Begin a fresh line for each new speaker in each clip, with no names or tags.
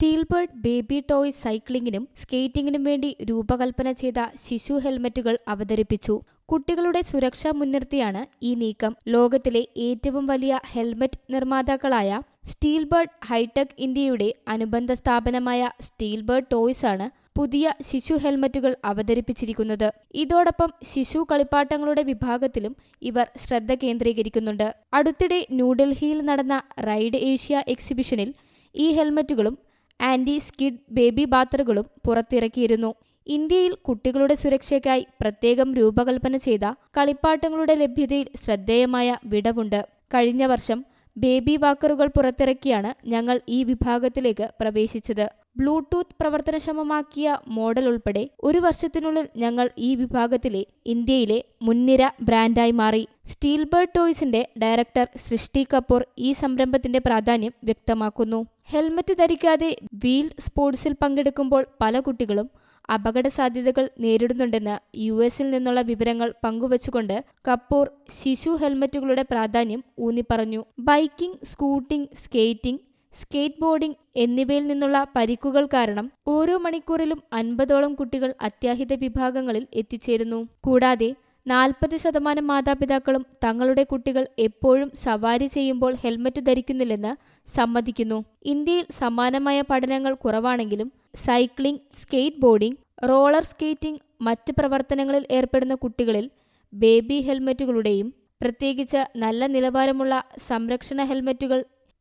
Steelbird baby toy സൈക്ലിംഗിനും സ്കേറ്റിംഗിനും വേണ്ടി രൂപകൽപ്പന ചെയ്ത ശിശു ഹെൽമറ്റുകൾ അവതരിപ്പിച്ചു. കുട്ടികളുടെ സുരക്ഷ മുൻനിർത്തിയാണ് ഈ നീക്കം. ലോകത്തിലെ ഏറ്റവും വലിയ ഹെൽമറ്റ് നിർമ്മാതാക്കളായ സ്റ്റീൽബേർഡ് ഹൈടെക് ഇന്ത്യയുടെ അനുബന്ധ സ്ഥാപനമായ സ്റ്റീൽബേർഡ് ടോയ്സ് ആണ് പുതിയ ശിശു ഹെൽമറ്റുകൾ അവതരിപ്പിച്ചിരിക്കുന്നത്. ഇതോടൊപ്പം ശിശു കളിപ്പാട്ടങ്ങളുടെ വിഭാഗത്തിലും ഇവർ ശ്രദ്ധ കേന്ദ്രീകരിക്കുന്നുണ്ട്. അടുത്തിടെ ന്യൂഡൽഹിയിൽ നടന്ന റൈഡ് ഏഷ്യ എക്സിബിഷനിൽ ഈ ഹെൽമറ്റുകളും ആന്റി സ്കിഡ് ബേബി ബാത്തറുകളും പുറത്തിറക്കിയിരുന്നു. ഇന്ത്യയിൽ കുട്ടികളുടെ സുരക്ഷയ്ക്കായി പ്രത്യേകം രൂപകൽപ്പന ചെയ്ത കളിപ്പാട്ടങ്ങളുടെ ലഭ്യതയിൽ ശ്രദ്ധേയമായ വിടവുണ്ട്. കഴിഞ്ഞ വർഷം ബേബി വാക്കറുകൾ പുറത്തിറക്കിയാണ് ഞങ്ങൾ ഈ വിഭാഗത്തിലേക്ക് പ്രവേശിച്ചത്. ബ്ലൂടൂത്ത് പ്രവർത്തനക്ഷമമാക്കിയ മോഡൽ ഉൾപ്പെടെ ഒരു വർഷത്തിനുള്ളിൽ ഞങ്ങൾ ഈ വിഭാഗത്തിലെ ഇന്ത്യയിലെ മുൻനിര ബ്രാൻഡായി മാറി. സ്റ്റീൽബേർഡ് ടോയ്സിന്റെ ഡയറക്ടർ സൃഷ്ടി കപൂർ ഈ സംരംഭത്തിന്റെ പ്രാധാന്യം വ്യക്തമാക്കുന്നു. ഹെൽമറ്റ് ധരിക്കാതെ വീൽ സ്പോർട്സിൽ പങ്കെടുക്കുമ്പോൾ പല കുട്ടികളും അപകട സാധ്യതകൾ നേരിടുന്നുണ്ടെന്ന് യു എസിൽ നിന്നുള്ള വിവരങ്ങൾ പങ്കുവച്ചുകൊണ്ട് കപൂർ ശിശു ഹെൽമറ്റുകളുടെ പ്രാധാന്യം ഊന്നിപ്പറഞ്ഞു. Biking scooting skating skateboarding എന്നിവയിൽ നിന്നുള്ള പരിക്കുകൾ കാരണം ഓരോ മണിക്കൂറിലും അൻപതോളം കുട്ടികൾ അത്യാഹിത വിഭാഗങ്ങളിൽ എത്തിച്ചേരുന്നു. കൂടാതെ നാൽപ്പത് ശതമാനം മാതാപിതാക്കളും തങ്ങളുടെ കുട്ടികൾ എപ്പോഴും സവാരി ചെയ്യുമ്പോൾ ഹെൽമറ്റ് ധരിക്കുന്നില്ലെന്ന് സമ്മതിക്കുന്നു. ഇന്ത്യയിൽ സമാനമായ പഠനങ്ങൾ കുറവാണെങ്കിലും cycling skateboarding roller skating മറ്റ് പ്രവർത്തനങ്ങളിൽ ഏർപ്പെടുന്ന കുട്ടികളിൽ ബേബി ഹെൽമറ്റുകളുടെയും പ്രത്യേകിച്ച് നല്ല നിലവാരമുള്ള സംരക്ഷണ ഹെൽമറ്റുകൾ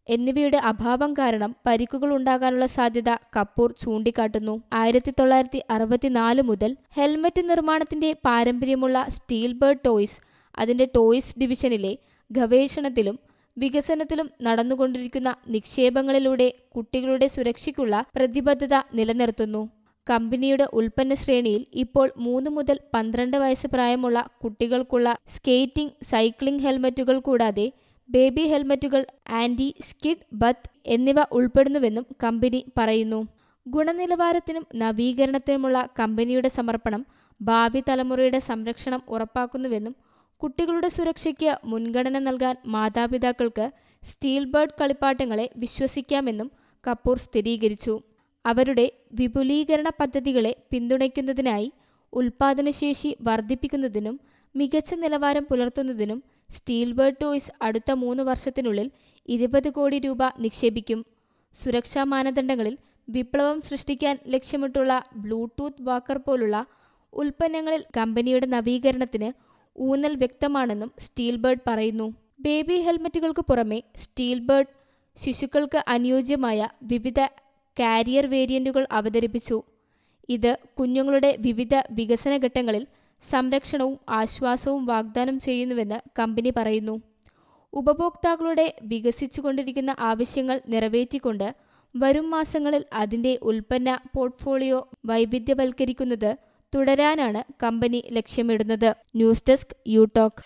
എന്നിവയുടെ അഭാവം കാരണം പരിക്കുകൾ ഉണ്ടാകാനുള്ള സാധ്യത കപൂർ ചൂണ്ടിക്കാട്ടുന്നു. ആയിരത്തി തൊള്ളായിരത്തി അറുപത്തിനാല് മുതൽ ഹെൽമറ്റ് നിർമ്മാണത്തിന്റെ പാരമ്പര്യമുള്ള സ്റ്റീൽ ബേർഡ് ടോയ്സ് അതിന്റെ ടോയ്സ് ഡിവിഷനിലെ ഗവേഷണത്തിലും വികസനത്തിലും നടന്നുകൊണ്ടിരിക്കുന്ന നിക്ഷേപങ്ങളിലൂടെ കുട്ടികളുടെ സുരക്ഷയ്ക്കുള്ള പ്രതിബദ്ധത നിലനിർത്തുന്നു. കമ്പനിയുടെ ഉൽപ്പന്ന ശ്രേണിയിൽ ഇപ്പോൾ മൂന്ന് മുതൽ പന്ത്രണ്ട് വയസ്സ് പ്രായമുള്ള കുട്ടികൾക്കുള്ള സ്കേറ്റിംഗ് സൈക്ലിംഗ് ഹെൽമറ്റുകൾ കൂടാതെ ബേബി ഹെൽമറ്റുകൾ ആന്റി സ്കിഡ് ബത്ത് എന്നിവ ഉൾപ്പെടുന്നുവെന്നും കമ്പനി പറയുന്നു. ഗുണനിലവാരത്തിനും നവീകരണത്തിനുമുള്ള കമ്പനിയുടെ സമർപ്പണം ഭാവി തലമുറയുടെ സംരക്ഷണം ഉറപ്പാക്കുന്നുവെന്നും കുട്ടികളുടെ സുരക്ഷയ്ക്ക് മുൻഗണന നൽകാൻ മാതാപിതാക്കൾക്ക് സ്റ്റീൽ ബേർഡ് കളിപ്പാട്ടങ്ങളെ വിശ്വസിക്കാമെന്നും കപൂർ സ്ഥിരീകരിച്ചു. അവരുടെ വിപുലീകരണ പദ്ധതികളെ പിന്തുണയ്ക്കുന്നതിനായി ഉൽപാദനശേഷി വർദ്ധിപ്പിക്കുന്നതിനും മികച്ച നിലവാരം പുലർത്തുന്നതിനും സ്റ്റീൽബേർഡ് ടോയ്സ് അടുത്ത മൂന്ന് വർഷത്തിനുള്ളിൽ ഇരുപത് കോടി രൂപ നിക്ഷേപിക്കും. സുരക്ഷാ മാനദണ്ഡങ്ങളിൽ വിപ്ലവം സൃഷ്ടിക്കാൻ ലക്ഷ്യമിട്ടുള്ള ബ്ലൂടൂത്ത് വാക്കർ പോലുള്ള ഉൽപ്പന്നങ്ങളിൽ കമ്പനിയുടെ നവീകരണത്തിന് ഊന്നൽ വ്യക്തമാണെന്നും സ്റ്റീൽബേർഡ് പറയുന്നു. ബേബി ഹെൽമറ്റുകൾക്ക് പുറമെ സ്റ്റീൽബേർഡ് ശിശുക്കൾക്ക് അനുയോജ്യമായ വിവിധ കാരിയർ വേരിയന്റുകൾ അവതരിപ്പിച്ചു. ഇത് കുഞ്ഞുങ്ങളുടെ വിവിധ വികസന ഘട്ടങ്ങളിൽ സംരക്ഷണവും ആശ്വാസവും വാഗ്ദാനം ചെയ്യുന്നുവെന്ന് കമ്പനി പറയുന്നു. ഉപഭോക്താക്കളുടെ വികസിച്ചുകൊണ്ടിരിക്കുന്ന ആവശ്യങ്ങൾ നിറവേറ്റിക്കൊണ്ട് വരും മാസങ്ങളിൽ അതിന്റെ ഉൽപ്പന്ന പോർട്ട്ഫോളിയോ വൈവിധ്യവൽക്കരിക്കുന്നത് തുടരാനാണ് കമ്പനി ലക്ഷ്യമിടുന്നത്. News desk you talk